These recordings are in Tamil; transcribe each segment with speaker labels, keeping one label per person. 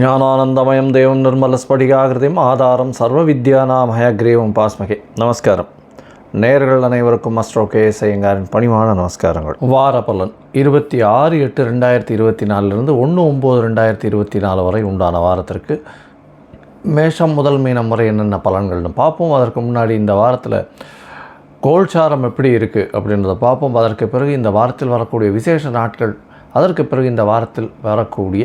Speaker 1: ஞானானந்தமயம் தேவம் நிர்மலஸ்படிகாகிருதியும் ஆதாரம் சர்வ வித்யானாம் ஹயக்ரீவம் பாஸ்மகே. நமஸ்காரம். நேர்கள் அனைவருக்கும் அஸ்ட்ரோ கே எஸ் ஐயங்காரின் பணிவான நமஸ்காரங்கள். வார பலன் இருபத்தி ஆறு எட்டு ரெண்டாயிரத்தி இருபத்தி நாலுலேருந்து ஒன்று ஒம்பது ரெண்டாயிரத்தி இருபத்தி நாலு வரை உண்டான வாரத்திற்கு மேஷம் முதல் மீனம் வரை என்னென்ன பலன்கள்னு பார்ப்போம். அதற்கு முன்னாடி இந்த வாரத்தில் கோல்சாரம் எப்படி இருக்குது அப்படின்றத பார்ப்போம். அதற்கு பிறகு இந்த வாரத்தில் வரக்கூடிய விசேஷ நாட்கள் அதற்கு பிறகு இந்த வாரத்தில் வரக்கூடிய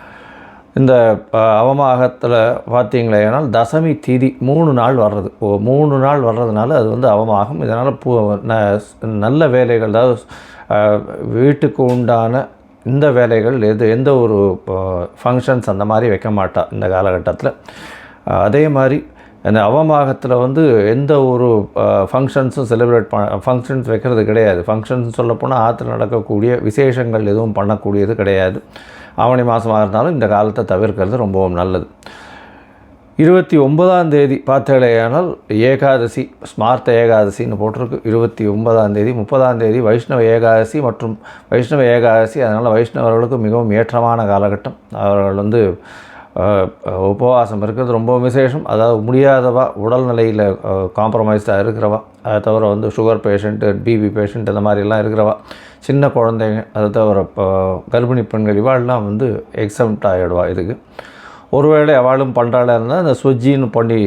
Speaker 1: இந்த அவமாகத்தில் அவமாகத்தில் பார்த்தீங்களேனால் தசமி திதி மூணு நாள் வர்றது. மூணு நாள் வர்றதுனால அது வந்து அவமாகம். இதனால் பூ ந- நல்ல வேலைகள் அதாவது வீட்டுக்கு உண்டான இந்த வேலைகள் எது எந்த ஒரு ஃபங்க்ஷன்ஸ் அந்த மாதிரி வைக்க மாட்டா இந்த காலகட்டத்தில். அதே மாதிரி அந்த அவமாகத்தில் வந்து எந்த ஒரு ஃபங்க்ஷன்ஸும் செலிப்ரேட் பண்ண ஃபங்க்ஷன்ஸ் வைக்கிறது கிடையாது. ஃபங்க்ஷன்ஸ் சொல்லப்போனால் ஆற்றுல நடக்கக்கூடிய விசேஷங்கள் எதுவும் பண்ணக்கூடியது கிடையாது. ஆவணி மாதமாக இருந்தாலும் இந்த காலத்தை தவிர்க்கிறது ரொம்பவும் நல்லது. இருபத்தி ஒன்பதாம் தேதி பார்த்தேடையானால் ஏகாதசி ஸ்மார்த்த ஏகாதசின்னு போட்டிருக்கு. இருபத்தி ஒன்பதாம் தேதி முப்பதாம் தேதி வைஷ்ணவ ஏகாதசி மற்றும் வைஷ்ணவ ஏகாதசி. அதனால் வைஷ்ணவர்களுக்கு மிகவும் ஏற்றமான காலகட்டம். அவர்கள் வந்து உபவாசம் இருக்கிறது ரொம்ப விசேஷம். அதாவது முடியாதவா உடல்நிலையில் காம்ப்ரமைஸ்டாக இருக்கிறவா. அதை தவிர வந்து சுகர் பேஷண்ட்டு பிபி பேஷண்ட் இந்த மாதிரிலாம் இருக்கிறவா. சின்ன குழந்தைங்க அதை தவிர இப்போ கர்ப்பிணி பெண்கள் இவாள்லாம் வந்து எக்ஸம்ட் ஆகிடுவா இதுக்கு. ஒருவேளை அவளும் பண்ணுறாளாக இருந்தால் அந்த சுஜின்னு பண்ணி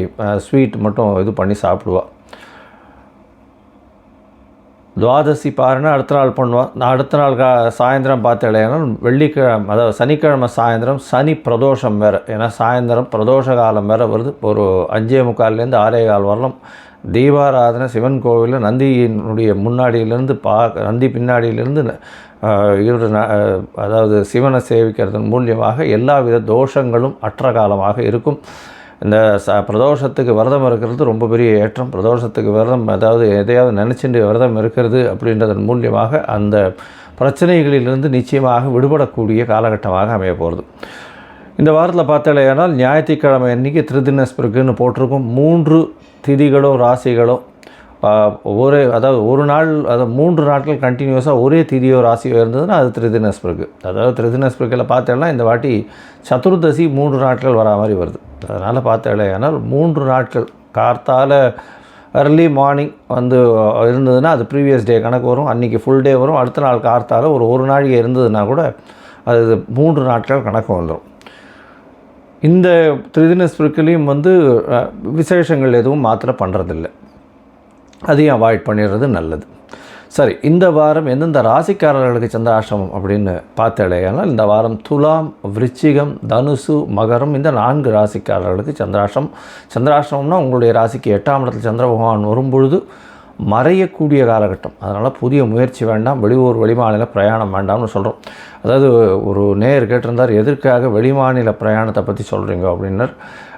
Speaker 1: ஸ்வீட் மட்டும் இது பண்ணி சாப்பிடுவாள் துவாதசி பாருன்னா அடுத்த நாள் பண்ணுவாள் நான் அடுத்த நாள் கா சாயந்தரம் பார்த்தேன்னா வெள்ளிக்கிழமை அதாவது சனிக்கிழமை சாயந்தரம் சனி பிரதோஷம் வேறு. ஏன்னா சாயந்தரம் பிரதோஷ காலம் வேறு வருது. ஒரு அஞ்சே முக்கால்லேருந்து ஆறே கால் வரலாம். தீபாராதனை சிவன் கோவிலில் நந்தியினுடைய முன்னாடியிலேருந்து பா நந்தி பின்னாடியிலேருந்து இவர் அதாவது சிவனை சேவிக்கிறதன் மூலியமாக எல்லா வித தோஷங்களும் அற்ற காலமாக இருக்கும். இந்த ச பிரதோஷத்துக்கு விரதம் இருக்கிறது ரொம்ப பெரிய ஏற்றம். பிரதோஷத்துக்கு விரதம் அதாவது எதையாவது நினச்சிட்டு விரதம் இருக்கிறது அப்படின்றதன் மூலியமாக அந்த பிரச்சனைகளிலிருந்து நிச்சயமாக விடுபடக்கூடிய காலகட்டமாக அமைய போகிறது. இந்த வாரத்தில் பார்த்தாலேயானால் ஞாயிற்றுக்கிழமை அன்றைக்கி திருதினஸ்பிருக்குன்னு போட்டிருக்கும் மூன்று திதிகளோ ராசிகளோ ஒரே அதாவது ஒரு நாள் அதாவது மூன்று நாட்கள் கண்டினியூஸாக ஒரே திதியோ ராசியோ இருந்ததுன்னா அது திருதினஸ்பிருக்கு அதாவது திருதினஸ்பிருக்கில் பார்த்தேன்னா இந்த வாட்டி சதுர்தசி மூன்று நாட்கள் வரா மாதிரி வருது. அதனால் பார்த்தாலேயானால் மூன்று நாட்கள் கார்த்தால அர்லி மார்னிங் வந்து இருந்ததுன்னா அது ப்ரீவியஸ் டே கணக்கு வரும் அன்றைக்கி ஃபுல் டே வரும் அடுத்த நாள் கார்த்தால ஒரு ஒரு நாழிகை இருந்ததுன்னா கூட அது மூன்று நாட்கள் கணக்கு வந்துடும் இந்த திரிதின ஸ்பிரிக்கிலையும் வந்து விசேஷங்கள் எதுவும் மாத்திரை பண்ணுறதில்ல அதையும் அவாய்ட் பண்ணிடுறது நல்லது. சரி இந்த வாரம் எந்தெந்த ராசிக்காரர்களுக்கு சந்திராஷ்டமம் அப்படின்னு பார்த்தாலேயானால் இந்த வாரம் துலாம் விருச்சிகம் தனுசு மகரம் இந்த நான்கு ராசிக்காரர்களுக்கு சந்திராஷ்டம் சந்திராஷ்டமம்னா உங்களுடைய ராசிக்கு எட்டாம் இடத்தில் சந்திர பகவான் வரும்பொழுது மறையக்கூடிய காலகட்டம். அதனால் புதிய முயற்சி வேண்டாம் வெளியூர் வெளிமாநில பிரயாணம் வேண்டாம்னு சொல்கிறோம் அதாவது ஒரு நேர் கேட்டிருந்தார் எதற்காக வெளிமாநில பிரயாணத்தை பற்றி சொல்கிறீங்க அப்படின்னர்.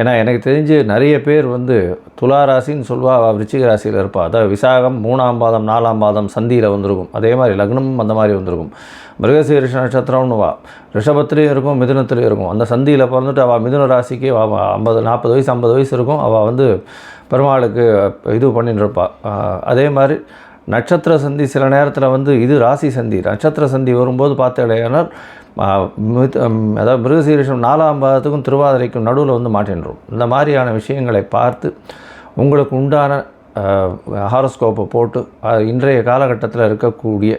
Speaker 1: ஏன்னா எனக்கு தெரிஞ்சு நிறைய பேர் வந்து துலா ராசின்னு சொல்லுவா அவள் விருச்சிக ராசியில் இருப்பாள் அதாவது விசாகம் மூணாம் பாதம் நாலாம் பாதம் சந்தியில் வந்திருக்கும். அதே மாதிரி லக்னமும் அந்த மாதிரி வந்திருக்கும். மிருகசீரிஷ நட்சத்திரம்னு வா. ரிஷபத்துலேயும் இருக்கும் மிதுனத்துலேயும் இருக்கும். அந்த சந்தியில் பிறந்துட்டு அவள் மிதுன ராசிக்கு அவள் ஐம்பது நாற்பது வயசு ஐம்பது வயசு இருக்கும். அவள் வந்து பெருமாளுக்கு இது பண்ணிட்டு இருப்பாள் அதே மாதிரி நட்சத்திர சந்தி சில நேரத்தில் வந்து இது ராசி சந்தி. நட்சத்திர சந்தி வரும்போது பார்த்தேனால் அதாவது மிருகசீரிஷம் நாலாம் பாதத்துக்கும் திருவாதிரைக்கும் நடுவில் வந்து மாட்டின்றோம். இந்த மாதிரியான விஷயங்களை பார்த்து உங்களுக்கு உண்டான ஹாரோஸ்கோப்பை போட்டு இன்றைய காலகட்டத்தில் இருக்கக்கூடிய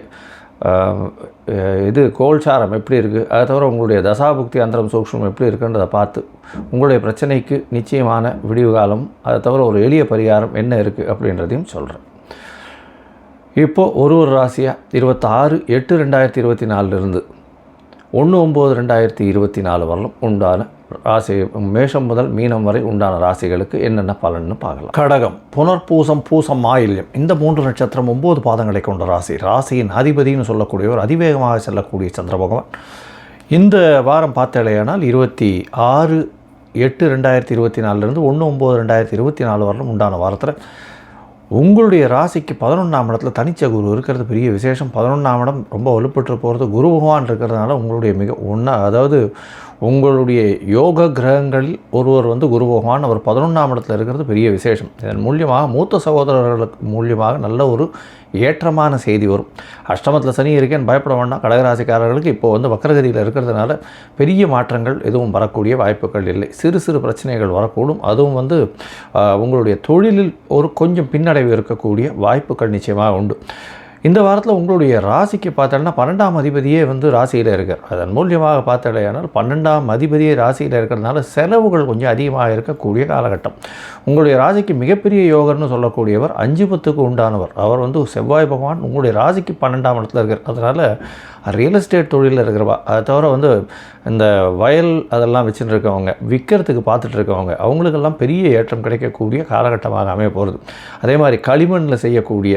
Speaker 1: இது கோல்சாரம் எப்படி இருக்குது அதை தவிர உங்களுடைய தசாபுக்தி அந்தரம் சூக்ஷம் எப்படி இருக்குன்றதை பார்த்து உங்களுடைய பிரச்சனைக்கு நிச்சயமான விடிவு காலம் அதை தவிர ஒரு எளிய பரிகாரம் என்ன இருக்குது அப்படின்றதையும் சொல்கிறேன் இப்போது ஒரு ஒரு ராசியாக இருபத்தாறு எட்டு ரெண்டாயிரத்தி இருபத்தி நாலுலேருந்து ஒன்று ஒம்பது ரெண்டாயிரத்தி இருபத்தி நாலு வரலும் உண்டான ராசி மேஷம் முதல் மீனம் வரை உண்டான ராசிகளுக்கு என்னென்ன பலன்னு பார்க்கலாம். கடகம் புனர்பூசம் பூசம் ஆயில்யம் இந்த மூன்று நட்சத்திரம் ஒம்பது பாதங்களை கொண்ட ராசி. ராசியின் அதிபதினு சொல்லக்கூடியவர் அதிவேகமாக செல்லக்கூடிய சந்திர பகவான். இந்த வாரம் பார்த்தேலையானால் இருபத்தி ஆறு எட்டு ரெண்டாயிரத்தி இருபத்தி நாலுலேருந்து ஒன்று ஒம்பது ரெண்டாயிரத்தி இருபத்தி நாலு வரலும் உண்டான வாரத்தில் உங்களுடைய ராசிக்கு பதினொன்றாம் இடத்துல தனிச்ச குரு இருக்கிறது பெரிய விசேஷம். பதினொன்றாம் இடம் ரொம்ப வலுப்பட்டு போகிறது குரு பகவான் இருக்கிறதுனால உங்களுடைய மிக ஒன்றா அதாவது உங்களுடைய யோக கிரகங்களில் ஒருவர் வந்து குரு பகவான் அவர் பதினொன்றாம் இடத்துல இருக்கிறது பெரிய விசேஷம். இதன் மூலியமாக மூத்த சகோதரர்களுக்கு மூலியமாக நல்ல ஒரு ஏற்றமான செய்தி வரும். அஷ்டமத்தில் சனி இருக்கேன்னு பயப்பட வேண்டாம். கடகராசிக்காரர்களுக்கு இப்போது வந்து வக்கரகதியில் இருக்கிறதுனால பெரிய மாற்றங்கள் எதுவும் வரக்கூடிய வாய்ப்புகள் இல்லை. சிறு சிறு பிரச்சனைகள் வரக்கூடும். அதுவும் வந்து உங்களுடைய தொழிலில் ஒரு கொஞ்சம் பின்னடைவு இருக்கக்கூடிய வாய்ப்புகள் நிச்சயமாக உண்டு. இந்த வாரத்தில் உங்களுடைய ராசிக்கு பார்த்தோன்னா பன்னெண்டாம் அதிபதியே வந்து ராசியில் இருக்கார். அதன் மூலியமாக பார்த்தாலேயானால் பன்னெண்டாம் அதிபதியே ராசியில் இருக்கிறதுனால செலவுகள் கொஞ்சம் அதிகமாக இருக்கக்கூடிய காலகட்டம். உங்களுடைய ராசிக்கு மிகப்பெரிய யோகர்னு சொல்லக்கூடியவர் அஞ்சு பத்துக்கு உண்டானவர். அவர் வந்து செவ்வாய் பகவான் உங்களுடைய ராசிக்கு பன்னெண்டாம் இடத்துல இருக்கார். அதனால் ரியல் எஸ்டேட் தொழிலில் இருக்கிறவா அதை தவிர வந்து இந்த வயல் அதெல்லாம் வச்சுட்டு இருக்கவங்க விற்கிறதுக்கு பார்த்துட்டு இருக்கவங்க அவங்களுக்கெல்லாம் பெரிய ஏற்றம் கிடைக்கக்கூடிய காலகட்டமாக அமைய போகிறது அதே மாதிரி களிமண்ணில் செய்யக்கூடிய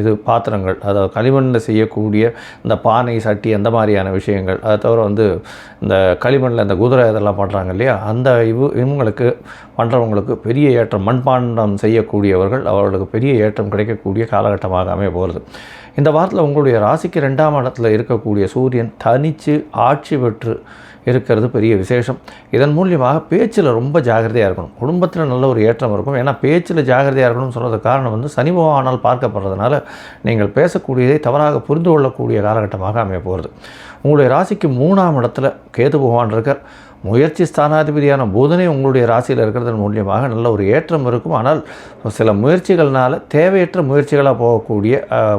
Speaker 1: இது பாத்திரங்கள் அதாவது களிமண்ணில் செய்யக்கூடிய இந்த பானை சட்டி அந்த மாதிரியான விஷயங்கள். அதை தவிர வந்து இந்த களிமண்ணில் இந்த குதிரை இதெல்லாம் பண்ணுறாங்க இல்லையா? அந்த இவு இவங்களுக்கு பண்ணுறவங்களுக்கு பெரிய ஏற்றம் மண்பாண்டம் செய்யக்கூடியவர்கள் அவர்களுக்கு பெரிய ஏற்றம் கிடைக்கக்கூடிய காலகட்டமாக அமைய போகிறது இந்த வாரத்தில் உங்களுடைய ராசிக்கு ரெண்டாம் இடத்துல இருக்கக்கூடிய சூரியன் தனித்து ஆட்சி பெற்று இருக்கிறது பெரிய விசேஷம். இதன் மூலியமாக பேச்சில் ரொம்ப ஜாகிரதையாக இருக்கணும். குடும்பத்தில் நல்ல ஒரு ஏற்றம் இருக்கும். ஏன்னா பேச்சில் ஜாகிரதையாக இருக்கணும்னு சொல்கிறது காரணம் வந்து சனி பகவானால் பார்க்கப்படுறதுனால நீங்கள் பேசக்கூடியதை தவறாக புரிந்து கொள்ளக்கூடிய காலகட்டமாக அமைய போகிறது. உங்களுடைய ராசிக்கு மூணாம் இடத்துல கேது பகவான் இருக்கார். முயற்சி ஸ்தானாதிபதியான புதனே உங்களுடைய ராசியில் இருக்கிறதன் மூலியமாக நல்ல ஒரு ஏற்றம் இருக்கும். ஆனால் சில முயற்சிகள்னால் தேவையற்ற முயற்சிகளாக போகக்கூடிய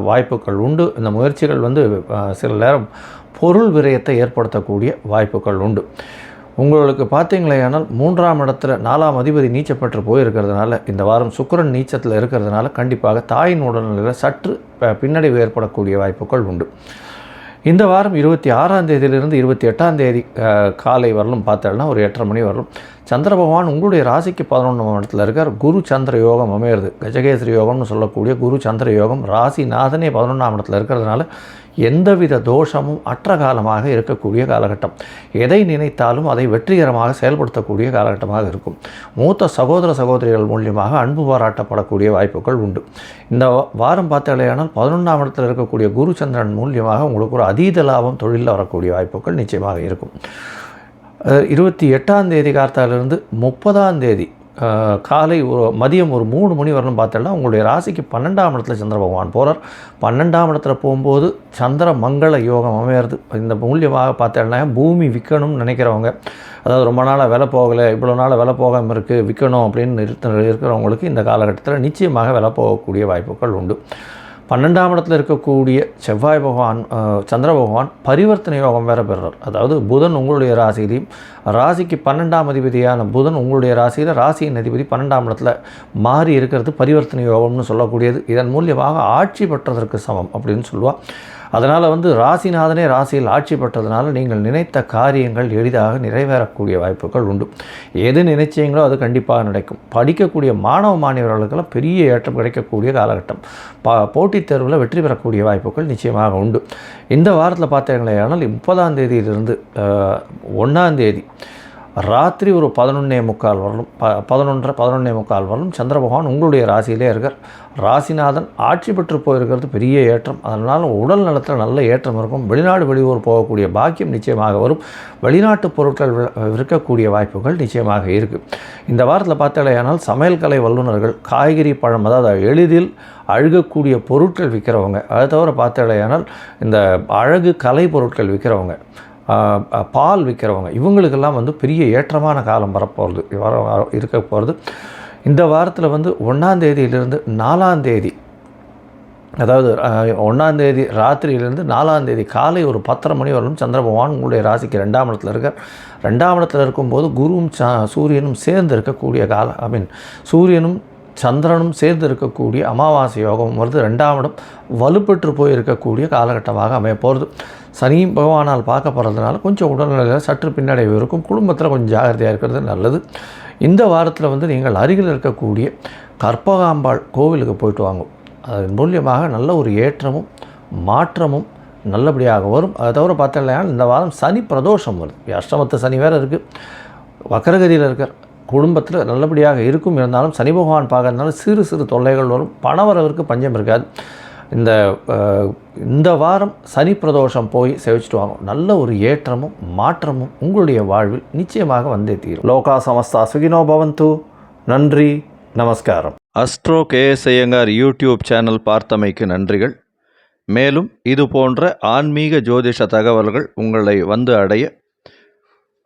Speaker 1: வாய்ப்புகள் உண்டு. இந்த முயற்சிகள் வந்து சில நேரம் பொருள் விரயத்தை ஏற்படுத்தக்கூடிய வாய்ப்புகள் உண்டு. உங்களுக்கு பார்த்தீங்களேனால் மூன்றாம் இடத்துல நாலாம் அதிபதி நீச்சப்பட்டு போயிருக்கிறதுனால இந்த வாரம் சுக்கரன் நீச்சத்தில் இருக்கிறதுனால கண்டிப்பாக தாயின் உடல்நிலையில் சற்று பின்னடைவு ஏற்படக்கூடிய வாய்ப்புகள் உண்டு. இந்த வாரம் இருபத்தி ஆறாம் தேதியிலிருந்து இருபத்தி எட்டாம் தேதி காலை வரலும் பார்த்தோம்னா ஒரு எட்டரை மணி வரலும் சந்திர பகவான் உங்களுடைய ராசிக்கு பதினொன்றாம் இடத்துல இருக்கார். குரு சந்திர யோகம் அமையிறது. கஜகேசரி யோகம்னு சொல்லக்கூடிய குரு சந்திர யோகம் ராசி நாதனே பதினொன்றாம் இடத்துல இருக்கிறதுனால எந்தவித தோஷமும் அற்ற காலமாக இருக்கக்கூடிய காலகட்டம். எதை நினைத்தாலும் அதை வெற்றிகரமாக செயல்படுத்தக்கூடிய காலகட்டமாக இருக்கும். மூத்த சகோதர சகோதரிகள் மூலியமாக அன்பு பாராட்டப்படக்கூடிய வாய்ப்புகள் உண்டு. இந்த வாரம் பார்த்தாலேயானால் பதினொன்றாம் இடத்தில் இருக்கக்கூடிய குரு சந்திரன் மூலியமாக உங்களுக்கு ஒரு அதீத லாபம் தொழிலில் வரக்கூடிய வாய்ப்புகள் நிச்சயமாக இருக்கும். இருபத்தி எட்டாம் தேதி கார்த்தாலிருந்து முப்பதாம் தேதி காலை ஒரு மதியம் ஒரு மூணு மணி வரணும் பார்த்தோம்னா உங்களுடைய ராசிக்கு பன்னெண்டாம் இடத்துல சந்திர பகவான் போகிறார் பன்னெண்டாம் இடத்துல போகும்போது சந்திர மங்கள யோகம் அமையிறது. இந்த மூலியமாக பார்த்தோம்னா பூமி விற்கணும்னு நினைக்கிறவங்க அதாவது ரொம்ப நாளாக விலை போகலை இவ்வளோ நாளாக விலை போகாமல் இருக்குது விற்கணும் அப்படின்னு இருக்கிறவங்களுக்கு இந்த காலகட்டத்தில் நிச்சயமாக விலை போகக்கூடிய வாய்ப்புகள் உண்டு. பன்னெண்டாம் இடத்துல இருக்கக்கூடிய செவ்வாய் பகவான் சந்திர பகவான் பரிவர்த்தனை யோகம் வேற பெறுறார். அதாவது புதன் உங்களுடைய ராசியிலையும் ராசிக்கு பன்னெண்டாம் அதிபதியான புதன் உங்களுடைய ராசியில் ராசியின் அதிபதி பன்னெண்டாம் இடத்துல மாறி இருக்கிறது பரிவர்த்தனை யோகம்னு சொல்லக்கூடியது. இதன் மூலியமாக ஆட்சி பெற்றதற்கு சமம் அப்படின்னு சொல்லுவாள் அதனால் வந்து ராசிநாதனே ராசியில் ஆட்சி பெற்றதுனால நீங்கள் நினைத்த காரியங்கள் எளிதாக நிறைவேறக்கூடிய வாய்ப்புகள் உண்டு. எது நினைச்சீங்களோ அது கண்டிப்பாக நடக்கும். படிக்கக்கூடிய மாணவ மாணவர்களுக்கெல்லாம் பெரிய ஏற்றம் கிடைக்கக்கூடிய காலகட்டம். பா போட்டித் தேர்வில் வெற்றி பெறக்கூடிய வாய்ப்புகள் நிச்சயமாக உண்டு. இந்த வாரத்தில் பார்த்தீங்களே ஆனால் முப்பதாம் தேதியிலிருந்து ஒன்றாம் தேதி ராத்திரி ஒரு பதினொன்னே முக்கால் வரலும் ப பதினொன்றரை பதினொன்னே முக்கால் வரலும் சந்திர பகவான் உங்களுடைய ராசியிலே இருக்கார். ராசிநாதன் ஆட்சி பெற்று போயிருக்கிறது பெரிய ஏற்றம். அதனால் உடல் நலத்தில் நல்ல ஏற்றம் இருக்கும். வெளிநாடு வெளியூர் போகக்கூடிய பாக்கியம் நிச்சயமாக வரும். வெளிநாட்டு பொருட்கள் விற்கக்கூடிய வாய்ப்புகள் நிச்சயமாக இருக்குது இந்த வாரத்தில் பார்த்தாலேயானால் சமையல் கலை வல்லுநர்கள் காய்கறி பழம் அதாவது எளிதில் அழுகக்கூடிய பொருட்கள் விற்கிறவங்க அதை தவிர பார்த்தாலேயானால் இந்த அழகு கலை பொருட்கள் விற்கிறவங்க பால் விற்கிறவங்க இவங்களுக்கெல்லாம் வந்து பெரிய ஏற்றமான காலம் வரப்போகிறது வர இருக்க போகிறது இந்த வாரத்தில் வந்து ஒன்றாந்தேதியிலிருந்து நாலாந்தேதி அதாவது ஒன்றாந்தேதி ராத்திரியிலேருந்து நாலாந்தேதி காலை ஒரு பத்தரை மணி வரலும் சந்திர பகவான் உங்களுடைய ராசிக்கு ரெண்டாம் இடத்துல இருக்கார். ரெண்டாம் இடத்துல இருக்கும்போது குருவும் சா சூரியனும் சேர்ந்து இருக்கக்கூடிய காலம் ஐ மீன் சூரியனும் சந்திரனும் சேர்ந்து இருக்கக்கூடிய அமாவாசை யோகம் வருது. ரெண்டாம் இடம் வலுப்பெற்று போய் இருக்கக்கூடிய காலகட்டமாக அமைய போகிறது சனியும் பகவானால் போகிறதுனால கொஞ்சம் உடல்நிலையில் சற்று பின்னடைவு இருக்கும். குடும்பத்தில் கொஞ்சம் ஜாகிரதையாக இருக்கிறது நல்லது. இந்த வாரத்தில் வந்து நீங்கள் அருகில் இருக்கக்கூடிய கற்பகாம்பாள் கோவிலுக்கு போயிட்டு வாங்கும். அதன் மூலியமாக நல்ல ஒரு ஏற்றமும் மாற்றமும் நல்லபடியாக வரும். அதை தவிர பார்த்தீங்கன்னா இந்த வாரம் சனி பிரதோஷம் வருது. அஷ்டமத்து சனி வேறு இருக்குது வக்கரகதியில் இருக்கார். குடும்பத்தில் நல்லபடியாக இருக்கும் இருந்தாலும் சனி பகவான் பார்க்கறதுனால சிறு சிறு தொல்லைகள் வரும். பணவரவிற்கு பஞ்சம் இருக்காது. இந்த இந்த வாரம் சனி பிரதோஷம் போய் சேவிச்சுட்டு வாங்க. நல்ல ஒரு ஏற்றமும் மாற்றமும் உங்களுடைய வாழ்வில் நிச்சயமாக வந்தே தீரும். லோகா சமஸ்தா சுகினோ பவந்து. நன்றி நமஸ்காரம். Astro KS Iyengar YouTube channel பார்த்தமைக்கு நன்றிகள். மேலும் இது போன்ற ஆன்மீக ஜோதிஷ தகவல்கள் உங்களை வந்து அடைய